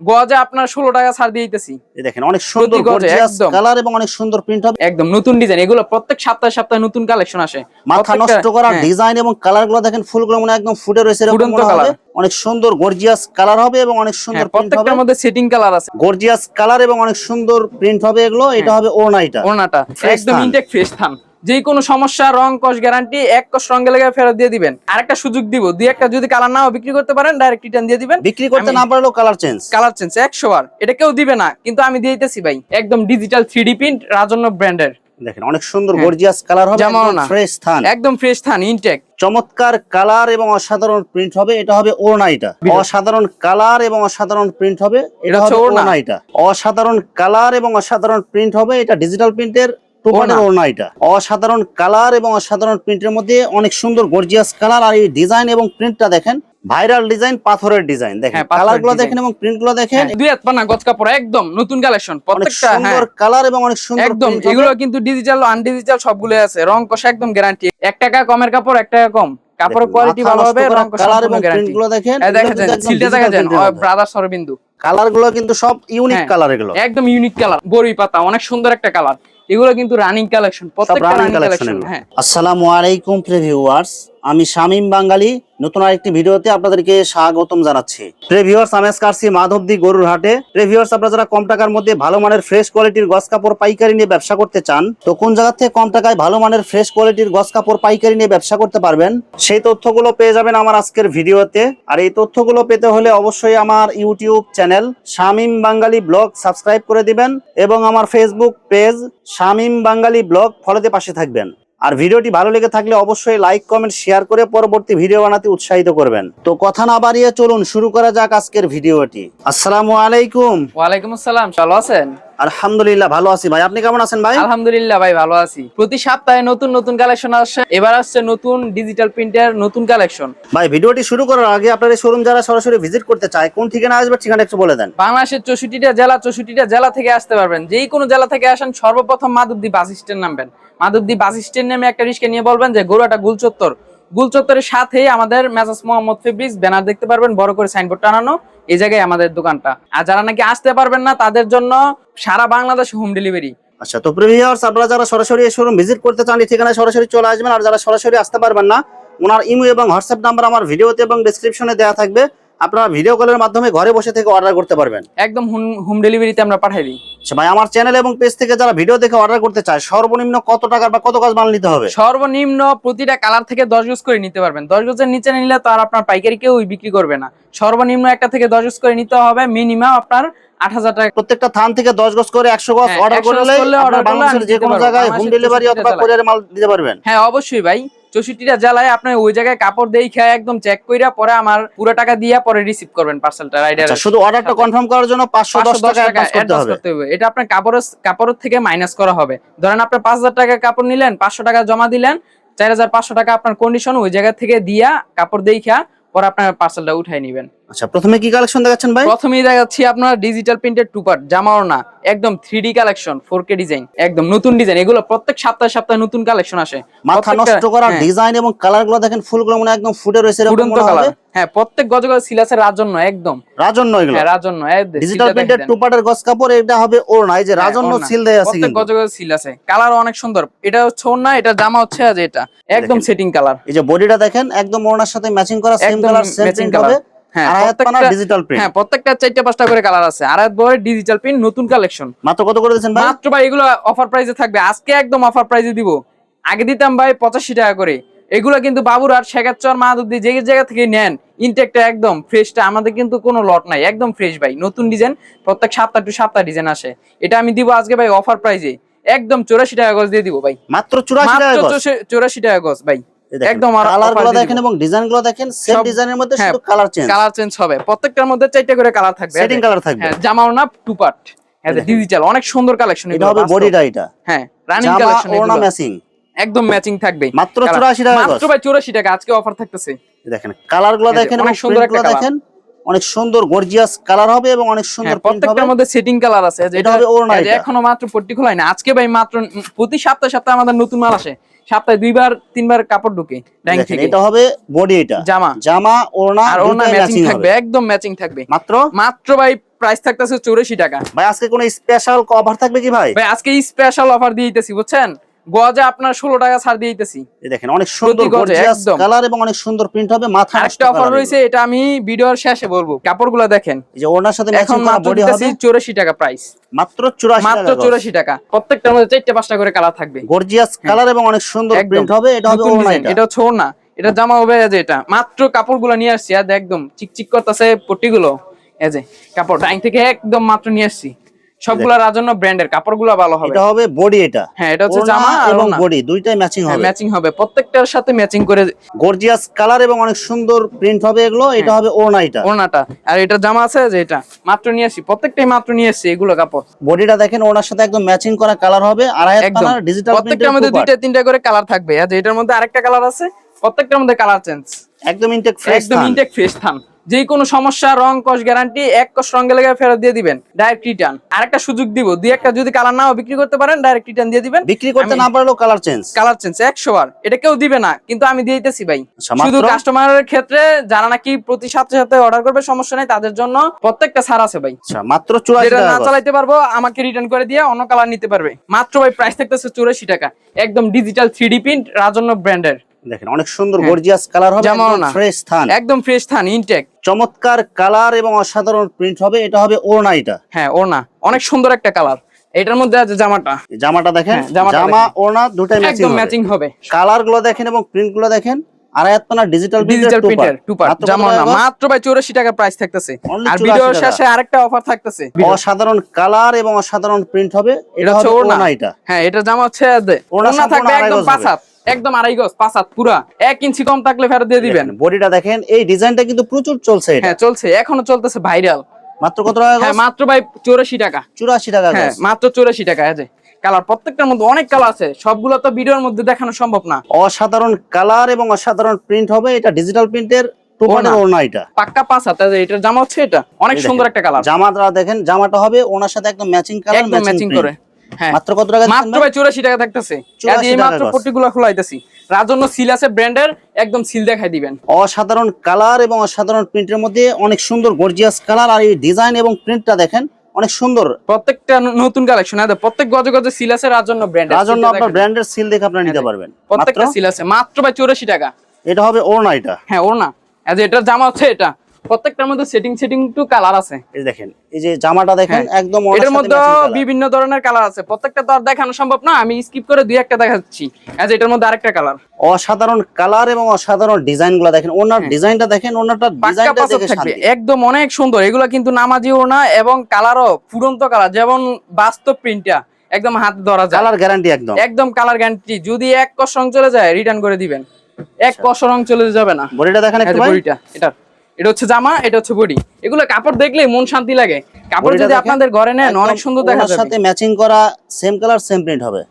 গজে আপনার ষোলো টাকা ছাড় দিয়ে দিতেছি। দেখেন অনেক সুন্দর। কালার এবং অনেক সুন্দর প্রিন্ট হবে। একদম নতুন ডিজাইন এগুলো প্রত্যেক সপ্তাহে সপ্তাহে নতুন কালেকশন আসে। মাথা নষ্ট করা হ্যাঁ, ডিজাইন এবং কালারগুলো দেখেন ফুলগুলো মনে একদম ফুটে রয়েছে এরকম হবে। অনেক সুন্দর গর্জিয়াস কালার হবে এবং অনেক সুন্দর হ্যাঁ, হবে। প্রত্যেকটার মধ্যে সেটিং কালার আছে। গর্জিয়াস কালার এবং অনেক সুন্দর প্রিন্ট হবে এগুলো এটা হবে ওনাইটা ওনাটা Fresh একদম ইনটেক ফ্রেশ থান যে কোনো সমস্যা রং কস গ্যারান্টি এক কস রঙে লেগে ফেরত দিয়ে দিবেন। আরেকটা সুযোগ দিব দুই একটা যদি কালার নাও বিক্রি করতে পারেন ডাইরেক্ট রিটার্ন দিয়ে দিবেন। বিক্রি করতে না পারলেও কালার চেঞ্জ কালার চেঞ্জ একশো বার। এটা কেউ দিবে না কিন্তু আমি দিয়ে দিতেছি ভাই। একদম ডিজিটাল থ্রি প্রিন্ট রাজন্য ব্র্যান্ডের দেখেন অনেক সুন্দর। গর্জিয়াস কালার হবে। ফ্রেশ থান একদম ফ্রেশ থান ইনটেক চমৎকার কালার এবং অসাধারণ প্রিন্ট হবে এটা হবে বিরাট। অসাধারণ কালার এবং অসাধারণ প্রিন্ট হবে এটা এটা হবে ওড়না। অসাধারণ কালার এবং অসাধারণ প্রিন্ট হবে এটা ডিজিটাল প্রিন্টের ওড়না। অসাধারণ কালার এবং অসাধারণ প্রিন্টের মধ্যে অনেক সুন্দর গর্জিয়াস কালার আর এই ডিজাইন এবং প্রিন্টটা দেখেন ভাইরাল ডিজাইন পাথরের ডিজাইন দেখেন। হ্যাঁ, কালারগুলো দেখেন এবং প্রিন্টগুলো দেখেন। হ্যাঁ, দুই হাত পানা গজ কাপড় একদম নতুন কালেকশন প্রত্যেকটা হ্যাঁ। সুন্দর কালার এবং অনেক সুন্দর একদম এগুলো কিন্তু ডিজিটাল আনডিজিটাল সবগুলো আছে। রং কষা একদম গ্যারান্টি এক টাকা কমের কাপড় এক টাকা কম। কাপড়ের কোয়ালিটি ভালো হবে রং কষা কালার এবং প্রিন্টগুলো দেখেন। এই দেখা যায় সিলটা দেখা যায় ব্রাদার্স সরবিন্দু কালারগুলো কিন্তু সব ইউনিক। কালার এগুলো। একদম ইউনিক কালার বড়ি পাতা অনেক সুন্দর একটা কালার। এগুলো কিন্তু রানিং কালেকশন প্রত্যেকটা রানিং কালেকশন হ্যাঁ। আসসালামু আলাইকুম প্রিভিউয়ার্স। আমি শামীম বাঙালি। নতুন আরেকটি ভিডিওতে আপনাদেরকে স্বাগতম জানাচ্ছি। প্রিভিউয়ার্স আমি আসছি মাধবদী গরুর হাটে। প্রিভিউয়ার্স আপনারা যারা কম টাকার মধ্যে ভালো মানের ফ্রেশ কোয়ালিটির গস কাপড়, পাইকারি নিয়ে ব্যবসা করতে চান, তো কোন জায়গা থেকে কম টাকায় ভালো মানের ফ্রেশ কোয়ালিটির গস কাপড়, পাইকারি নিয়ে ব্যবসা করতে পারবেন, সেই তথ্যগুলো পেয়ে যাবেন আমার আজকের ভিডিওতে। আর এই তথ্যগুলো পেতে হলে অবশ্যই আমার YouTube channel Shamim Bangali vlog subscribe করে দিবেন এবং আমার Facebook page Shamim Bangali vlog ফলোতে পাশে থাকবেন। আর ভিডিওটি ভালো লেগে থাকলে অবশ্যই লাইক কমেন্ট শেয়ার করে পরবর্তী ভিডিও বানাতে উৎসাহিত করবেন। তো কথা না বাড়িয়ে চলুন শুরু করা যাক আজকের ভিডিওটি। আসসালামু আলাইকুম। ওয়ালাইকুম আসসালাম ভালো আছেন? আলহামদুলিল্লাহ ভালো আছি ভাই। আপনি কেমন আছেন ভাই? আলহামদুলিল্লাহ ভাই ভালো আছি। প্রতি সপ্তাহে নতুন নতুন কালেকশন আসছে। এবার আসছে নতুন ডিজিটাল প্রিন্টের নতুন কালেকশন ভাই ভিডিওটি শুরু করার আগে আপনার এই শোরুম যারা সরাসরি ভিজিট করতে চায় কোন ঠিকানা আসবে ঠিকানা একটু বলে দেন। বাংলাদেশের চৌষট্টিটা জেলা চৌষট্টিটা জেলা থেকে আসতে পারবেন। যেই কোনো জেলা থেকে আসেন সর্বপ্রথম মাধবদী বাস স্ট্যান্ড নামবেন। মাধবদী বাস স্ট্যান্ড নামে একটা রিস্কে নিয়ে বলবেন যে, গরুয়াটা গুলচত্বর। গুলচত্বরের সাথেই আমাদের মেজাজ মোহাম্মদ ফেব্রিক্স ব্যানার দেখতে পারবেন, বড় করে সাইনবোর্ড টানানো, এই জায়গায় আমাদের দোকানটা। আর যারা নাকি আসতে পারবেন না, তাদের জন্য সারা বাংলাদেশ হোম ডেলিভারি। আচ্ছা তো প্রিভিয়ার্স আপনারা যারা সরাসরি শোরুম ভিজিট করতে চান, এই ঠিকানায় সরাসরি চলে আসবেন। আর যারা সরাসরি আসতে পারবেন না, ওনার ইমো এবং হোয়াটসঅ্যাপ নাম্বার আমার ভিডিওতে এবং ডেসক্রিপশনে দেওয়া থাকবে। আপনারা ভিডিও কলের মাধ্যমে ঘরে বসে থেকে অর্ডার করতে পারবেন। একদম হোম ডেলিভারিতে আমরা পাঠাই দিই। আচ্ছা ভাই আমার চ্যানেল এবং পেজ থেকে যারা ভিডিও দেখে অর্ডার করতে চায় সর্বনিম্ন কত টাকার বা কত কাজ মাল নিতে হবে? সর্বনিম্ন প্রতিটা কালার থেকে দশ গজ করে নিতে পারবেন। দশ গজের নিচে নিলে তো আর আপনার পাইকারি কেউ বিক্রি করবে না। সর্বনিম্ন একটা থেকে দশ গজ করে নিতে হবে মিনিমাম আপনার আট হাজার টাকা। প্রত্যেকটা থান থেকে দশ গজ করে একশো গজ হ্যাঁ, অর্ডার করলে করলে বাংলাদেশের যে কোনো জায়গায় হোম ডেলিভারি অথবা। কোরিয়ার মাল দিতে পারবেন। হ্যাঁ অবশ্যই ভাই। চৌষট্টিটা জেলায় আপনি ওই জায়গায় কাপড় দিয়ে খেয়ে একদম চেক কইরা পরে আমার পুরো টাকা দিয়ে পরে রিসিভ করবেন পার্সেলটা রাইডার আচ্ছা শুধু অর্ডারটা কনফার্ম করার জন্য পাঁচশো দশ টাকা অ্যাডভান্স করতে হবে। এটা আপনার কাপড়ের কাপড়ের থেকে মাইনাস করা হবে। ধরেন আপনি পাঁচ হাজার টাকা কাপড় নিলেন পাঁচশো টাকা জমা দিলেন চার হাজার পাঁচশো টাকা আপনার কন্ডিশন ওই জায়গা থেকে দিয়া কাপড় দিয়ে খেয়া পরে আপনার পার্সেলটা উঠাই নিবেন। আচ্ছা প্রথমে কি কালেকশন দেখাচ্ছেন ভাই? প্রথমেই দেখাচ্ছি আপনার ডিজিটাল প্রিন্টেড টুপার জামাও না একদম three D collection four K design একদম নতুন ডিজাইন এগুলো প্রত্যেক সপ্তাহে সপ্তাহে নতুন কালেকশন আসে। মাথা নষ্ট করা হ্যাঁ, ডিজাইন এবং কালারগুলো দেখেন ফুলগুলো মনে একদম ফুটে রয়েছে এরকম মনে হবে হ্যাঁ প্রত্যেক গজ গজ সিলাসের রাজন্য একদম। রাজন্য এগুলো। হ্যাঁ রাজন্য ডিজিটাল প্রিন্টেড টুপাটের গস কাপড় এটা হবে ওড়না এই যে হ্যাঁ, রাজন্য সিল দেয়া আছে প্রত্যেক গজ গজ সিল আছে। কালার অনেক সুন্দর। এটা হচ্ছে ওড়না এটা জামা হচ্ছে আজ এটা একদম সেটিং কালার এই যে বডিটা দেখেন একদম ওড়নার সাথে ম্যাচিং করা সেম কালার সেম প্রিন্ট হবে। হ্যাঁ ডিজিটাল প্রিন্ট হ্যাঁ প্রত্যেকটা চারটা পাঁচটা করে কালার আছে। আর বড় ডিজিটাল প্রিন্ট নতুন কালেকশন মাত্র কত করে দিয়েছেন ভাই? মাত্র ভাই এগুলো অফার প্রাইসে থাকবে। আজকে একদম অফার প্রাইসে দিব। আগে দিতাম ভাই পঁচাশি টাকা করে। এগুলো কিন্তু বাবুর আর শেখাচ্চর মাহাদুদ্দি যে জায়গা থেকে নেন ইনটেকটা একদম ফ্রেশটা আমাদের কিন্তু কোনো লট নাই একদম ফ্রেশ ভাই। নতুন ডিজাইন প্রত্যেক সাতটা টু সাতটা ডিজাইন আসে। এটা আমি দিব আজকে ভাই অফার প্রাইসে একদম চৌরাশি টাকা গজ দিয়ে দিব ভাই। মাত্র 84 টাকা মাত্র গজ চৌরাশি টাকা গজ ভাই। একদম একদম আর কালারগুলো দেখেন এবং ডিজাইনগুলো দেখেন সেম ডিজাইনের মধ্যে হ্যাঁ, শুধু কালার চেঞ্জ কালার চেঞ্জ হবে। প্রত্যেকটার মধ্যে চারটা করে কালার থাকবে। সেটিং কালার থাকবে। হ্যাঁ জামাও না টু পার্ট হ্যাঁ ডিজিটাল অনেক সুন্দর কালেকশন এটা হবে বডিটা এটা। হ্যাঁ রানিং কালেকশন ওড়না ম্যাচিং একদম ম্যাচিং থাকবে। মাত্র 84 টাকা মাত্র ভাই 84 টাকা আজকে অফার থাকতেছে। দেখেন কালারগুলো দেখেন অনেক সুন্দর একটা দেখেন অনেক সুন্দর গর্জিয়াস কালার হবে এবং অনেক সুন্দর হ্যাঁ হবে। প্রত্যেকটার মধ্যে সেটিং কালার আছে। এটা হবে ওড়না এই যে এটা। এখনও মাত্র না আজকে ভাই মাত্র প্রতি সপ্তাহে সপ্তাহে আমাদের নতুন মাল আসে। সপ্তাহে দুইবার তিনবার কাপড় ঢুকে ব্যাংক থেকে। এটা হবে বডি এটা। জামা। জামা ওড়না আর ওড়না ম্যাচিং ম্যাচিং থাকবে একদম ম্যাচিং থাকবে। মাত্র? মাত্র ভাই প্রাইস থাকতেছে চৌরাশি টাকা। ভাই আজকে কোনো স্পেশাল অফার থাকবে কি ভাই? ভাই আজকে স্পেশাল অফার দিয়ে দিতেছি বুঝছেন? গজে আপনার ষোলো টাকা ছাড় দিয়ে দিতেছি। এই দেখেন অনেক সুন্দর গর্জিয়াস। কালার এবং অনেক সুন্দর প্রিন্ট হবে মাথা আরেকটা অফার রয়েছে এটা আমি ভিডিওর শেষে বলব। কাপড়গুলো দেখেন। এই যে ওনার সাথে ম্যাচিং এখন করা বডি হবে। চৌরাশি টাকা প্রাইস মাত্র 84 মাত্র টাকা চৌরাশি টাকা। প্রত্যেকটার মধ্যে চারটে পাঁচটা করে কালার থাকবে। গর্জিয়াস কালার এবং অনেক সুন্দর। প্রিন্ট হবে এটা হবে নতুন এটা ছোট না এটা জামা হবে যে এটা। মাত্র কাপড়গুলো নিয়ে আসছি আর একদম চিকচিক করতেছে পট্টিগুলো। এই যে কাপড়। ডাইং থেকে একদম মাত্র নিয়ে আসছি। সবগুলা রাজন্য ব্র্যান্ডের কাপড়গুলো ভালো হবে। এটা হবে বডি এটা। হ্যাঁ এটা হচ্ছে জামা এবং বডি দুইটাই ম্যাচিং হবে। ম্যাচিং হবে। প্রত্যেকটার সাথে ম্যাচিং করে গর্জিয়াস কালার এবং অনেক সুন্দর প্রিন্ট হবে এগুলো। এটা হ্যাঁ। হবে ওনা এটা। ওড়নাটা। আর এটা জামা আছে যে এটা? মাত্র নিয়ে আসছি প্রত্যেকটাই মাত্র নিয়ে আসছি এগুলো কাপড়। বডিটা দেখেন ওনার সাথে একদম ম্যাচিং করা কালার হবে। আর একদম। ডিজিটাল প্রত্যেকটার মধ্যে দুইটা তিনটা করে কালার থাকবে। আর যে এটার মধ্যে আরেকটা কালার আছে প্রত্যেকটার মধ্যে কালার চেঞ্জ একদম ইনটেক ফ্রেশ একদম ইনটেক ফ্রেশ থান যে কোনো সমস্যা রং কস গ্যারান্টি এক কস রঙে লেগে ফেরত দিয়ে দিবেন ডাইরেক্ট রিটার্ন আরেকটা সুযোগ দিব দুই একটা যদি কালার নাও বিক্রি করতে পারেন ডাইরেক্ট রিটার্ন দিয়ে দিবেন। বিক্রি করতে না পারলেও কালার চেঞ্জ কালার চেঞ্জ একশো বার। এটা কেউ দিবে না কিন্তু আমি দিয়ে দিতেছি ভাই। আচ্ছা, শুধু কাস্টমারের ক্ষেত্রে যারা নাকি প্রতি সাথে সাথে অর্ডার করবে সমস্যা নেই তাদের জন্য প্রত্যেকটা ছাড় আছে ভাই। আচ্ছা মাত্র 84 টাকা না। চালাইতে পারব আমাকে রিটার্ন করে দিয়ে অন্য কালার নিতে পারবে। মাত্র ভাই প্রাইস থাকতেছে চৌরাশি টাকা। একদম ডিজিটাল থ্রি প্রিন্ট রাজন্য ব্র্যান্ডের দেখেন অনেক সুন্দর। গর্জিয়াস কালার হবে। ফ্রেশ থান। একদম ফ্রেশ থান ইনটেক চমৎকার কালার এবং অসাধারণ প্রিন্ট হবে এটা হবে ওড়না এটা। হ্যাঁ ওর না অনেক সুন্দর একটা কালার এটার মধ্যে আছে জামাটা। জামাটা দেখেন হ্যাঁ, জামা ওড়না দুটাই ম্যাচিং ম্যাচিং হবে। কালারগুলো দেখেন এবং প্রিন্টগুলো দেখেন আড়াই হাত digital digital printer two part জামা মাত্র ভাই টাকা প্রাইস থাকতেছে। আর ভিডিওর শেষে আরেকটা অফার থাকতেছে। অসাধারণ কালার এবং অসাধারণ প্রিন্ট হবে এটা হচ্ছে ওড়না। ওড়না এটা। হ্যাঁ এটা জামা হচ্ছে ওড়না ওড়না থাকবে একদম পাঁচ হাত। একদম আড়াই গজ পাঁচ হাত পুরা। এক ইঞ্চি কম থাকলে ফেরত দিয়ে দিবেন। বডিটা দেখেন এই ডিজাইনটা কিন্তু প্রচুর চলছে হ্যাঁ চলছে এখনও চলতেছে ভাইরাল। মাত্র কত টাকা হ্যাঁ মাত্র ভাই চৌরাশি টাকা। চুরাশি টাকা হ্যাঁ মাত্র চৌরাশি টাকা এই কালার প্রত্যেকটার মধ্যে অনেক কালার আছে। সবগুলো তো ভিডিওর মধ্যে দেখানো সম্ভব না। অসাধারণ কালার এবং অসাধারণ প্রিন্ট হবে এটা ডিজিটাল প্রিন্টের টোপানের ওড়না। ওড়না এটা। পাক্কা পাঁচ হাত এই এটার জামা হচ্ছে এটা। অনেক সুন্দর একটা কালার। জামাটা দেখেন জামাটা হবে ওনার সাথে একদম ম্যাচিং কালার ম্যাচিং করে। মাত্র কত টাকা মাত্র ভাই? ভাই চৌরাশি টাকা থাকতেছে। এই মাত্র গজ। পট্টিগুলো খোলাইতেছি। রাজন্য সিল আছে ব্র্যান্ডের একদম সিল দেখাই দিবেন। অসাধারণ কালার এবং অসাধারণ প্রিন্টের মধ্যে অনেক সুন্দর গর্জিয়াস কালার আর এই ডিজাইন এবং প্রিন্টটা দেখেন অনেক সুন্দর। প্রত্যেকটা নতুন কালেকশন আছে প্রত্যেক গজে গজে সিল আছে রাজন্য ব্র্যান্ড তার জন্য আপনার ব্র্যান্ডের সিল দেখে আপনারা নিতে পারবেন। প্রত্যেকটা সিল আছে মাত্র ভাই চৌরাশি টাকা। এটা হবে ওড়না এটা। হ্যাঁ ওর না আজ এটার জামা হচ্ছে এটা। প্রত্যেকটার মধ্যে সেটিং সেটিং টু কালার আছে। এই দেখেন এই যে জামাটা দেখেন হ্যাঁ। একদম এটার মধ্যে বিভিন্ন ধরনের কালার আছে। প্রত্যেকটা তো আর দেখানো সম্ভব না। আমি স্কিপ করে দুই একটা দেখাচ্ছি। আজ এটার মধ্যে আরেকটা কালার অসাধারণ কালার এবং অসাধারণ দেখেন। ওনার ডিজাইনটা দেখেন ওনারটা হ্যাঁ। ডিজাইনটা দেখে শান্তি। একদম অনেক সুন্দর। এগুলো কিন্তু নামাজি ওড়না এবং কালারও ফুরন্ত কালার যেমন বাস্তব প্রিন্টটা একদম হাতে ধরা যায়। কালার গ্যারান্টি একদম। একদম কালার গ্যারান্টি যদি এক কষ রং চলে যায় রিটার্ন করে দিবেন। এক কষ রং চলে যাবে না। বডিটা দেখেন একটু বডিটা এটা। এটা হচ্ছে জামা এটা হচ্ছে বডি। এগুলো কাপড় দেখলে মন শান্তি লাগে। কাপড় যদি আপনাদের ঘরে নেন অনেক সুন্দর দেখা যাবে সাথে ম্যাচিং করা সেম কালার সেম প্রিন্ট হবে।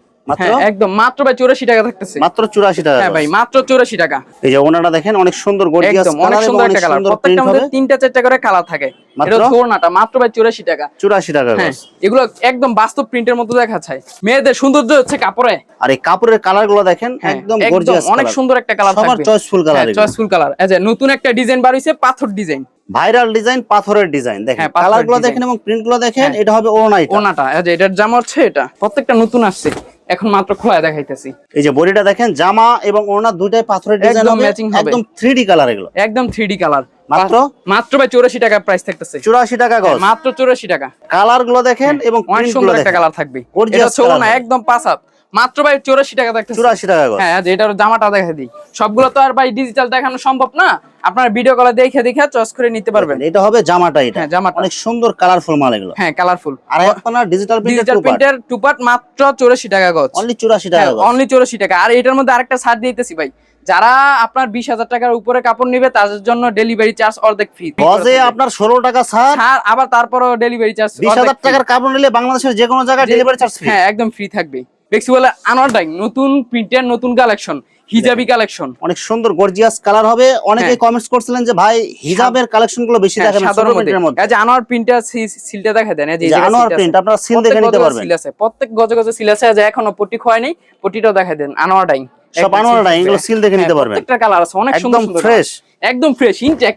একদম। মাত্র ভাই চৌরাশি টাকা থাকতেছে। মাত্র চুরাশি টাকা হ্যাঁ ভাই মাত্র চৌরাশি টাকা। এই যে ওনাটা দেখেন অনেক সুন্দর গর্জিয়াস অনেক সুন্দর একটা কালার মধ্যে তিনটা চারটা করে কালার থাকে। মাত্র? এটা হচ্ছে মাত্র ভাই চৌরাশি টাকা। চুরাশি টাকা হ্যাঁ এগুলো একদম বাস্তব প্রিন্টের মতো দেখা যায়। মেয়েদের সৌন্দর্য হচ্ছে কাপড়ে। আর এই কাপড়ের কালারগুলো দেখেন হ্যাঁ, একদম গর্জিয়াস অনেক সুন্দর একটা কালার সবার চয়েসফুল কালার চয়েসফুল কালার এই যে নতুন একটা ডিজাইন বার হইছে পাথর ডিজাইন ভাইরাল ডিজাইন পাথরের ডিজাইন দেখেন হ্যাঁ, কালারগুলো দেখেন এবং প্রিন্টগুলো দেখেন হ্যাঁ। এটা হবে ওনাটা এই এটার জামা হচ্ছে এটা। প্রত্যেকটা নতুন আসছে। এখন মাত্র খোলা দেখাইতেছি। এই যে বডিটা দেখেন জামা এবং ওড়না দুইটাই পাথরের ডিজাইন একদম হবে হবে। একদম 3D কালার এগুলো। একদম 3D কালার মাত্র? মাত্র ভাই চৌরাশি টাকা প্রাইস থাকতেছে। চুরাশি টাকা গজ। মাত্র চৌরাশি টাকা। কালারগুলো দেখেন এবং অনেক প্রিন্টগুলো সুন্দর একটা দেখেন। কালার থাকবে। এটা ছোট না একদম পাঁচ হাত। মাত্র ভাই চৌরাশি টাকা থাকতেছে চুরাশি টাকা হ্যাঁ এটার জামাটা দেখা দিই। সবগুলো তো আর ভাই ডিজিটাল দেখানো সম্ভব না। আপনার ভিডিও কলে দেখে দেখে চয়েস করে নিতে পারবেন। এটা হবে জামাটা এটা। হ্যাঁ, জামাটা। অনেক সুন্দর কালারফুল মাল এগুলো। হ্যাঁ কালারফুল আর আপনার ডিজিটাল ডিজিটাল প্রিন্টের টু পার্ট মাত্র চৌরাশি টাকা গজ। অনলি চুরাশি টাকা গজ। অনলি চৌরাশি টাকা। আর এটার মধ্যে আরেকটা ছাড় দিতেছি ভাই। যারা আপনার বিশ হাজার টাকার উপরে কাপড় নিবে তাদের জন্য ডেলিভারি চার্জ অর্ধেক ফ্রি গজে আপনার ষোলো টাকা ছাড়। ছাড় আবার তারপরও ডেলিভারি চার্জ বিশ হাজার টাকার কাপড় নিলে বাংলাদেশের যে কোনো জায়গায় ডেলিভারি চার্জ হ্যাঁ একদম ফ্রি থাকবে। দেখছি বলে আনোয়ার ডাইং নতুন প্রিন্টের নতুন কালেকশন হিজাবি কালেকশন অনেক সুন্দর গর্জিয়াস কালার হবে। অনেকে হ্যাঁ। কমেন্টস করছিলেন যে ভাই হিজাবের কালেকশনগুলো বেশি দেখাবেন ছোট সাধারণ প্রিন্টের মধ্যে। এই যে আনোয়ার প্রিন্টার সিলটা দেখা দেন এই যে আনোয়ার প্রিন্ট আপনারা সিল দেখে নিতে পারবেন। seal আছে প্রত্যেক গজে গজে সিল আছে। যে এখনও পটি খোয় নাই পটিটাও দেখা দেন আনোয়ার ডাইং সব আনোয়ার ডাইং, এগুলো থাকবে। দেখে নিতে হ্যাঁ, পারবেন। প্রত্যেকটা কালার আছে অনেক সুন্দর একদম ফ্রেশ। একদম ফ্রেশ ইনটেক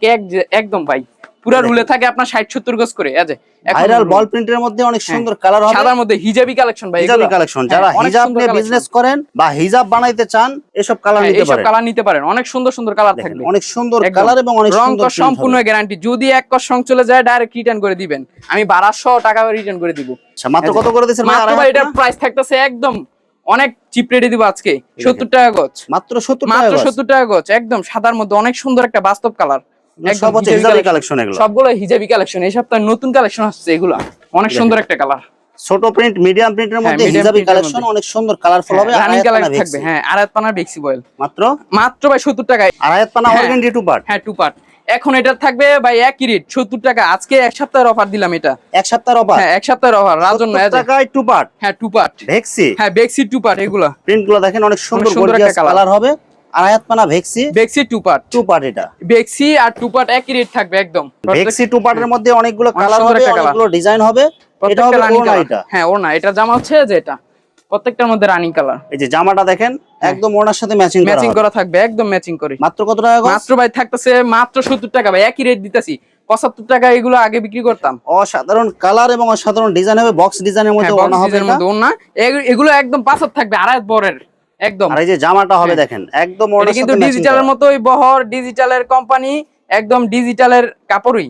একদম ভাই। পুরো রুলে থাকে আপনার ষাট সত্তর গজ করে ভাইরাল বল প্রিন্টের মধ্যে অনেক হ্যাঁ। সুন্দর কালার হবে। সাদার মধ্যে হিজাবি কালেকশন ভাই হিজাবি কালেকশন হ্যাঁ, যারা হিজাব নিয়ে বিজনেস করেন বা হিজাব বানাইতে চান এসব কালার হ্যাঁ, নিতে পারেন। কালার নিতে পারেন। অনেক সুন্দর সুন্দর কালার থাকবে। অনেক সুন্দর কালার এবং অনেক রং সুন্দর কস সম্পূর্ণ গ্যারান্টি যদি এক কস রং চলে যায় ডাইরেক্ট রিটার্ন করে দিবেন। আমি বারোশো টাকা রিটার্ন করে দিব। আচ্ছা মাত্র কত করে দিয়েছেন ভাই? এটার প্রাইস থাকতেছে একদম অনেক চিপ রেটে দিব আজকে। সত্তর টাকা গজ। মাত্র 70 টাকা মাত্র। সত্তর টাকা গজ একদম। সাদার মধ্যে অনেক সুন্দর একটা বাস্তব কালার সব হচ্ছে হিজাবি কালেকশন এগুলো। সবগুলো হিজাবি কালেকশন এই সপ্তাহে নতুন কালেকশন আসছে এগুলা। অনেক সুন্দর একটা কালার ছোট প্রিন্ট মিডিয়াম প্রিন্টের মধ্যে হিজাবি কালেকশন অনেক সুন্দর কালারফুল হবে। রানিং কালার থাকবে। হ্যাঁ আড়াই পানার বেক্সি বয়েল মাত্র? মাত্র ভাই সত্তর টাকায়। আড়াই হাত পানা হ্যাঁ। অর্গানডি টু পার্ট হ্যাঁ টু পার্ট এখন এটা থাকবে ভাই একই রেট সত্তর টাকা। আজকে এক সপ্তাহের অফার দিলাম এটা। এক সপ্তাহের অফার হ্যাঁ এক সপ্তাহের অফার রাজন 70 টাকায় টু পার্ট হ্যাঁ টু পার্ট ভেক্সি হ্যাঁ বেক্সি টু পার্ট এগুলা। প্রিন্টগুলো দেখেন অনেক সুন্দর গর্জিয়াস কালার হবে। আড়াই হাত পানা ভেক্সি বেক্সি টু পার্ট টু পার্ট এটা। বেক্সি আর টু পার্ট একই রেট থাকবে একদম। ভেক্সি টু পার্টের মধ্যে অনেকগুলো কালার হবে অনেকগুলো ডিজাইন হবে। এটা হবে এটা। হ্যাঁ ওর না এটা জামা হচ্ছে যে এটা। প্রত্যেকটার মধ্যে রানিং কালার এই যে জামাটা দেখেন একদম ওড়নার সাথে ম্যাচিং করা ম্যাচিং করা থাকবে একদম ম্যাচিং করে। মাত্র কত টাকা মাত্র ভাই থাকতেছে মাত্র সত্তর টাকা ভাই একই রেট দিতেছি। পঁচাত্তর টাকা এগুলো আগে বিক্রি করতাম। অসাধারণ কালার এবং অসাধারণ ডিজাইন হবে বক্স ডিজাইনের মধ্যে হ্যাঁ, হবে না এগুলো একদম পাঁচাত থাকবে আড়াই বরের। একদম। আর এই যে জামাটা হবে হ্যাঁ। দেখেন একদম ওড়নার কিন্তু ডিজিটালের মতোই বহর ডিজিটালের কোম্পানি একদম ডিজিটালের কাপড়ই।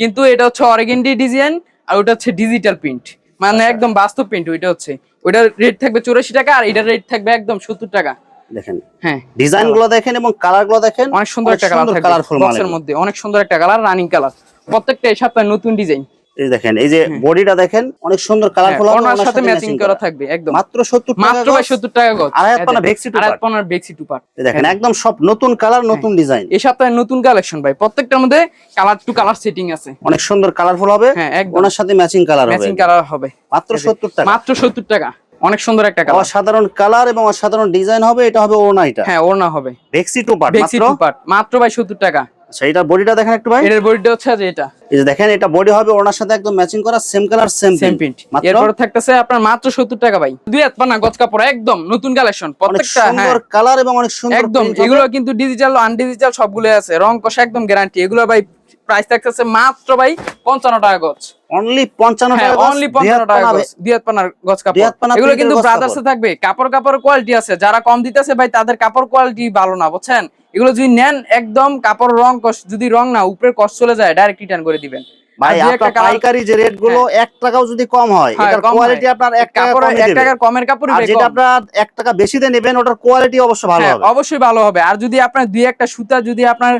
কিন্তু এটা হচ্ছে অরিগেন্ডি ডিজাইন আর ওটা হচ্ছে ডিজিটাল প্রিন্ট মানে আচ্ছা। একদম বাস্তব প্রিন্ট ওইটা হচ্ছে। ওইটার রেট থাকবে চুরাশি টাকা আর এটার রেট থাকবে একদম সত্তর টাকা। দেখেন হ্যাঁ। ডিজাইনগুলো দেখেন এবং কালারগুলো দেখেন অনেক সুন্দর একটা কালার থাকবে কালারফুল বক্সের মধ্যে অনেক সুন্দর একটা কালার রানিং কালার প্রত্যেকটা এই সপ্তাহে নতুন ডিজাইন এই দেখেন এই যে বডিটা দেখেন অনেক সুন্দর কালারফুল হবে ওনার সাথে ম্যাচিং করা থাকবে একদম। মাত্র 70 টাকা মাত্র ভাই গজ। সত্তর টাকা গজ। পানা ভেক্সি টু পার্ট। পানার বেক্সি টু পার্ট দেখেন একদম সব নতুন কালার নতুন ডিজাইন এই সপ্তাহে নতুন কালেকশন ভাই প্রত্যেকটার মধ্যে কালার টু কালার সেটিং আছে। অনেক সুন্দর কালারফুল হবে হ্যাঁ, একদম। ওনার সাথে ম্যাচিং কালার হবে। ম্যাচিং কালার হবে। মাত্র 70 টাকা। মাত্র সত্তর টাকা। অনেক সুন্দর একটা কালার অসাধারণ কালার এবং অসাধারণ ডিজাইন হবে এটা হবে ওড়না এটা। হ্যাঁ ওর না হবে ভেক্সি টু পার্ট টু পার্ট মাত্র ভাই সত্তর টাকা। আচ্ছা এটার বডিটা দেখেন একটু ভাই। এটার বডিটা হচ্ছে যে এটা। এই যে দেখেন এটা বডি হবে ওড়নার সাথে একদম ম্যাচিং করা same colour same same print এরপর থাকতেছে আপনার মাত্র সত্তর টাকা ভাই। দুই হাত পানা গজ কাপড় একদম নতুন কালেকশন প্রত্যেকটা হ্যাঁ। সুন্দর কালার এবং অনেক সুন্দর একদম এগুলো কিন্তু ডিজিটাল আনডিজিটাল সবগুলো আছে। রং কষা একদম গ্যারান্টি এগুলো ভাই প্রাইস থাকতেছে মাত্র ভাই পঞ্চান্ন টাকা গজ। অনলি 55 হ্যাঁ টাকা অনলি পঞ্চান্ন টাকা গজ। দুই হাত পানার গজ কাপড়। এগুলো কিন্তু ব্রাদার্সে থাকবে কাপড়। কাপড় কোয়ালিটি আছে। যারা কম দিতেছে ভাই তাদের কাপড় কোয়ালিটি ভালো না বুঝছেন? এগুলো যদি নেন একদম কাপড় রং যদি রং না উপরে কষ্ট চলে যায় ডাইরেক্ট রিটার্ন করে দিবেন। আর একটা পাইকারি যে রেটগুলো 1 টাকাও যদি কম হয় হ্যাঁ, এটার কোয়ালিটি আপনার 1 টাকা কাপড় এক টাকার কমের কাপড় যেটা আপনার 1 টাকা বেশি দিয়ে নেবেন ওটার কোয়ালিটি অবশ্য ভালো হবে। অবশ্যই ভালো হবে। আর যদি আপনার দুই একটা সুতা যদি আপনার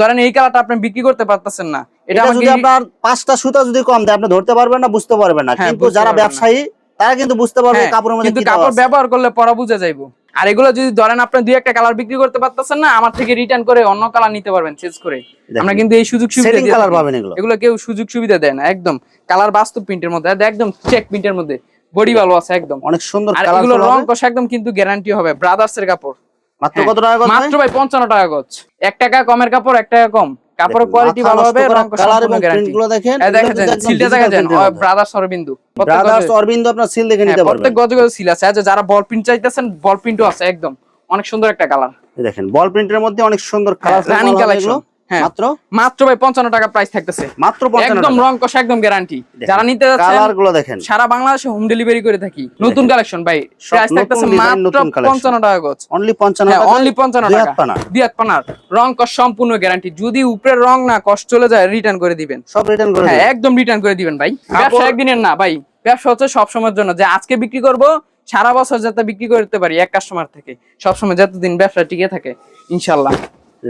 ধরেন এই কালারটা আপনি বিক্রি করতে পারতেছেন না এটা যদি আপনার পাঁচটা সুতা যদি কম দেয় আপনি ধরতে পারবেন না বুঝতে পারবেন না। হ্যাঁ, কিন্তু যারা ব্যবসায়ী তারা কিন্তু বুঝতে পারবে হ্যাঁ, কাপড়ের মধ্যে কাপড় ব্যবহার করলে পরা বুঝে যাইবো। আর এগুলো যদি ধরেন আপনি দুই একটা কালার বিক্রি করতে পারতেছেন না আমার থেকে রিটার্ন করে অন্য কালার নিতে পারবেন চেঞ্জ করে। আমরা কিন্তু এই সুযোগ সুবিধা দিয়ে colour পাবেন এগুলো। এগুলো কেউ সুযোগ সুবিধা দেয় না একদম। কালার বাস্তব প্রিন্টের মধ্যে একদম চেক প্রিন্টের মধ্যে। বডি ভালো আছে একদম। অনেক সুন্দর আর এগুলো রং কষা একদম কিন্তু গ্যারান্টি হবে ব্রাদার্স এর কাপড়। মাত্র হ্যাঁ, কত টাকা মাত্র ভাই পঞ্চান্ন টাকা গজ। এক টাকা কমের কাপড় এক টাকা কম। কাপড়ের দেখুন, কোয়ালিটি ভালো হবে রং কালার এবং দেখেন দেখা এগুলো একদম সিলটা দেখেন। ব্রাদার্স অরবিন্দু ব্রাদার্স অরবিন্দ আপনার সিল দেখে হ্যাঁ, নিতে প্রত্যেক পারবেন গজে গজে সিল আছে। আচ্ছা যারা বল প্রিন্ট চাইতেছেন বল প্রিন্টও আছে একদম। অনেক সুন্দর একটা কালার দেখেন বল প্রিন্টের মধ্যে অনেক সুন্দর কালার রানিং কালেকশন মাত্র? মাত্র ভাই পঞ্চান্ন টাকা প্রাইস থাকতেছে। মাত্র একদম রং কষা একদম গ্যারান্টি যারা নিতে কালারগুলো দেখেন। সারা বাংলাদেশে হোম ডেলিভারি করে থাকি। নতুন কালেকশন ভাই। প্রাইস থাকতেছে মাত্র পঞ্চান্ন টাকা গজ। অনলি 55 হ্যাঁ অনলি পঞ্চান্ন টাকা। হাত পানা দুই হাত পানার। রং কস সম্পূর্ণ গ্যারান্টি যদি উপরের রং না কষ্ট চলে যায় রিটার্ন করে দিবেন। সব রিটার্ন করে হ্যাঁ একদম রিটার্ন করে দিবেন ভাই। ব্যবসা একদিনের না ভাই। ব্যবসা হচ্ছে সব সময়ের জন্য। যে আজকে বিক্রি করব সারা বছর যাতে বিক্রি করতে পারি এক কাস্টমার থেকে। সবসময় যতদিন ব্যবসা টিকে থাকে ইনশাল্লাহ।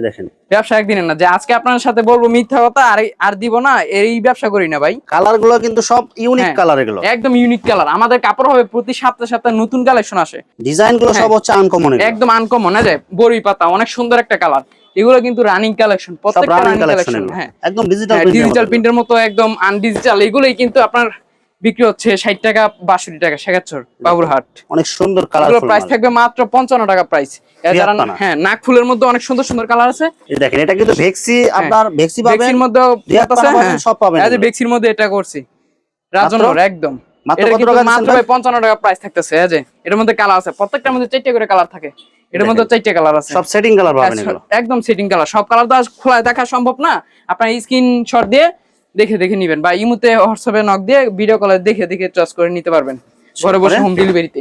দেখেন। ব্যবসা একদিনের না যে আজকে আপনার সাথে বলব মিথ্যা কথা আর আর দিব না এই ব্যবসা করি না ভাই। কালারগুলো কিন্তু সব ইউনিক হ্যাঁ। কালার এগুলো। একদম ইউনিক কালার আমাদের কাপড় হবে প্রতি সপ্তাহে সপ্তাহে নতুন কালেকশন আসে। ডিজাইনগুলো হ্যাঁ। সব হচ্ছে আনকমন একদম আনকমন না যায় বড়ি পাতা অনেক সুন্দর একটা কালার এগুলো কিন্তু রানিং কালেকশন প্রত্যেকটা রানিং কালেকশন হ্যাঁ। একদম ডিজিটাল ডিজিটাল প্রিন্টের মতো। একদম আনডিজিটাল এগুলোই কিন্তু আপনার বিক্রি হচ্ছে ষাট টাকা বাষট্টি টাকা শেখাচ্ছর বাবুরহাট। অনেক সুন্দর কালারফুল প্রাইস থাকবে মাত্র পঞ্চান্ন টাকা প্রাইস হ্যাঁ নাক ফুলের মধ্যে অনেক সুন্দর সুন্দর কালার আছে। দেখেন এটা কিন্তু ভেক্সি আপনার ভেক্সি পাবেন। মধ্যে পাবেন, হ্যাঁ। সব পাবেন এই যে এগুলো। মধ্যে এটা করছি। রাজনগর একদম। মাত্র পঞ্চান্ন টাকা প্রাইস থাকতেছে এই যে। এটার মধ্যে কালার আছে প্রত্যেকটার মধ্যে চারটে করে কালার থাকে। এটার মধ্যে চারটে কালার আছে। সব সেটিং কালার পাবেন হ্যাঁ, একদম সেটিং কালার সব কালার তো আজ খোলা দেখা সম্ভব না। আপনার স্ক্রিনশট দিয়ে দেখে দেখে নিবেন। বা ইমুতে হোয়াটসঅ্যাপে নক দিয়ে ভিডিও কলে দেখে দেখে চয়েস করে নিতে পারবেন। ঘরে বসে হোম ডেলিভারিতে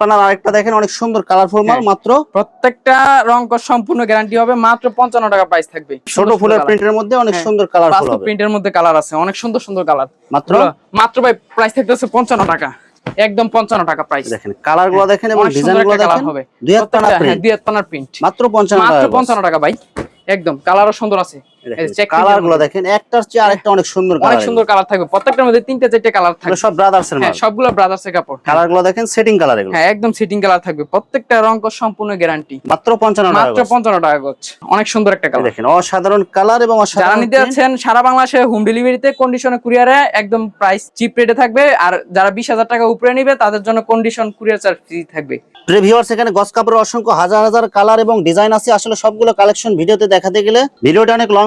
পানার আরেকটা দেখেন অনেক সুন্দর কালারফুল মাল হ্যাঁ। মাত্র প্রত্যেকটা রং সম্পূর্ণ গ্যারান্টি হবে মাত্র পঞ্চান্ন টাকা প্রাইস থাকবে। ছোট ফুলের প্রিন্টের মধ্যে অনেক হ্যাঁ, সুন্দর কালারফুল হবে। প্রিন্টের মধ্যে কালার আছে অনেক সুন্দর সুন্দর কালার মাত্র? মাত্র ভাই প্রাইস থাকতেছে পঞ্চান্ন টাকা। একদম পঞ্চান্ন টাকা প্রাইস দেখেন কালারগুলো দেখেন এবং ডিজাইনগুলো দেখেন। হবে। দুই হাত পানার হ্যাঁ, প্রিন্ট হাত পানার প্রিন্ট মাত্র পঞ্চান্ন মাত্র টাকা পঞ্চান্ন টাকা ভাই একদম। কালারও সুন্দর আছে। কালার print এরগুলো মধ্যে। দেখেন একটার চেয়ে আরেকটা অনেক সুন্দর অনেক সুন্দর কালার থাকবে। প্রত্যেকটার মধ্যে তিনটা চারটে কালার থাকবে। সব ব্রাদার্স এর হ্যাঁ সবগুলো ব্রাদার্স এর কাপড়। কালারগুলো দেখেন সেটিং কালার এগুলো। হ্যাঁ একদম সিটিং কালার থাকবে। প্রত্যেকটা রং সম্পূর্ণ গ্যারান্টি মাত্র পঞ্চান্ন টাকা মাত্র পঞ্চান্ন টাকা করছে অনেক সুন্দর একটা কালার দেখেন অসাধারণ কালার এবং যারা নিতে যাচ্ছেন সারা বাংলাদেশে হোম ডেলিভারিতে কন্ডিশনে কুরিয়ারে একদম প্রাইস চিপ রেটে থাকবে। আর যারা বিশ হাজার টাকা উপরে নিবে তাদের জন্য কন্ডিশন কুরিয়ার চার্জ ফ্রি থাকবে। প্রিভিউয়ার্স এখানে গস কাপড়ের অসংখ্য হাজার হাজার কালার এবং ডিজাইন আছে। আসলে সবগুলো কালেকশন ভিডিওতে দেখাতে গেলে ভিডিওটা অনেক লং